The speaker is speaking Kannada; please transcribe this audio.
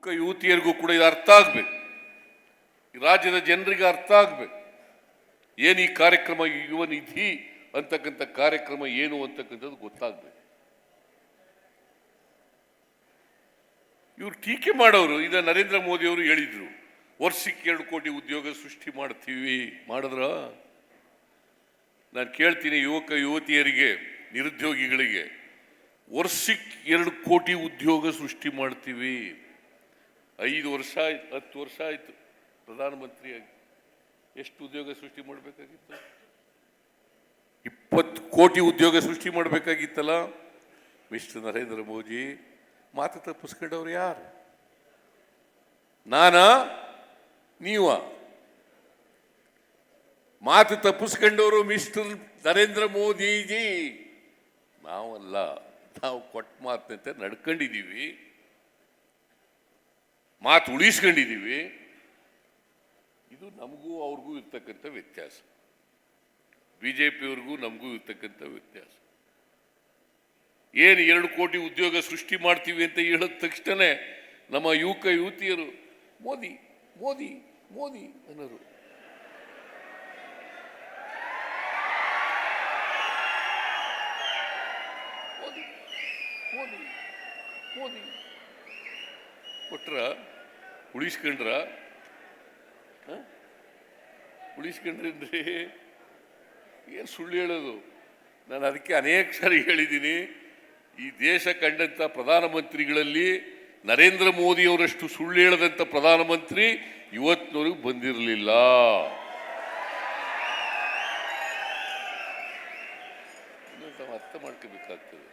ಯುವಕ ಯುವತಿಯರಿಗೂ ಕೂಡ ಇದು ಅರ್ಥ ಆಗ್ಬೇಕು. ರಾಜ್ಯದ ಜನರಿಗೆ ಅರ್ಥ ಆಗಬೇಕು. ಏನು ಈ ಕಾರ್ಯಕ್ರಮ ಯುವ ನಿಧಿ ಅಂತಕ್ಕಂಥ ಕಾರ್ಯಕ್ರಮ ಏನು ಅಂತಕ್ಕಂಥದ್ದು ಗೊತ್ತಾಗಬೇಕು. ಇವರು ಟೀಕೆ ಮಾಡೋರು, ಈಗ ನರೇಂದ್ರ ಮೋದಿ ಅವರು ಹೇಳಿದ್ರು, ವರ್ಷಕ್ಕೆ ಎರಡು ಕೋಟಿ ಉದ್ಯೋಗ ಸೃಷ್ಟಿ ಮಾಡ್ತೀವಿ, ಮಾಡಿದ್ರ? ನಾನು ಕೇಳ್ತೀನಿ ಯುವಕ ಯುವತಿಯರಿಗೆ, ನಿರುದ್ಯೋಗಿಗಳಿಗೆ, ವರ್ಷಕ್ಕೆ ಎರಡು ಕೋಟಿ ಉದ್ಯೋಗ ಸೃಷ್ಟಿ ಮಾಡ್ತೀವಿ. ಐದು ವರ್ಷ ಆಯ್ತು, ಹತ್ತು ವರ್ಷ ಆಯ್ತು ಪ್ರಧಾನಮಂತ್ರಿಯಾಗಿ. ಎಷ್ಟು ಉದ್ಯೋಗ ಸೃಷ್ಟಿ ಮಾಡಬೇಕಾಗಿತ್ತು? ಇಪ್ಪತ್ತು ಕೋಟಿ ಉದ್ಯೋಗ ಸೃಷ್ಟಿ ಮಾಡಬೇಕಾಗಿತ್ತಲ್ಲ? ಮಿಸ್ಟರ್ ನರೇಂದ್ರ ಮೋದಿ, ಮಾತು ತಪ್ಪಿಸ್ಕೊಂಡವ್ರು ಯಾರು? ನಾನಾ? ನೀವ? ಮಾತು ತಪ್ಪಿಸ್ಕೊಂಡವರು ಮಿಸ್ಟರ್ ನರೇಂದ್ರ ಮೋದಿಜಿ. ನಾವಲ್ಲ, ನಾವು ಕೊಟ್ಟ ಮಾತಂತೆ ನಡ್ಕೊಂಡಿದ್ದೀವಿ. ಮಾತು ಉಳಿಸ್ಕೊಂಡಿದ್ದೀವಿ. ಇದು ನಮಗೂ ಅವ್ರಿಗೂ ಇರ್ತಕ್ಕಂಥ ವ್ಯತ್ಯಾಸ. ಬಿ ಜೆ ಪಿಯವ್ರಿಗೂ ನಮಗೂ ಇರ್ತಕ್ಕಂಥ ವ್ಯತ್ಯಾಸ. ಏನು ಎರಡು ಕೋಟಿ ಉದ್ಯೋಗ ಸೃಷ್ಟಿ ಮಾಡ್ತೀವಿ ಅಂತ ಹೇಳಿದ ತಕ್ಷಣ ನಮ್ಮ ಯುವಕ ಯುವತಿಯರು, ಮೋದಿ ಮೋದಿ ಮೋದಿ ಅನ್ನೋರು. ಮೋದಿ ಮೋದಿ. ಕೊಟ್ರ ಉಳಿಸ್ಕೊಂಡ್ರ? ಉಳಿಸ್ಕೊಂಡ್ರಿ ಏನು ಸುಳ್ಳು ಹೇಳೋದು? ನಾನು ಅದಕ್ಕೆ ಅನೇಕ ಸಾರಿ ಹೇಳಿದ್ದೀನಿ. ಈ ದೇಶ ಕಂಡಂಥ ಪ್ರಧಾನಮಂತ್ರಿಗಳಲ್ಲಿ ನರೇಂದ್ರ ಮೋದಿಯವರಷ್ಟು ಸುಳ್ಳು ಹೇಳದಂಥ ಪ್ರಧಾನಮಂತ್ರಿ ಇವತ್ತಿನವರೆಗೂ ಬಂದಿರಲಿಲ್ಲ. ಅರ್ಥ ಮಾಡ್ಕೋಬೇಕಾಗ್ತದೆ.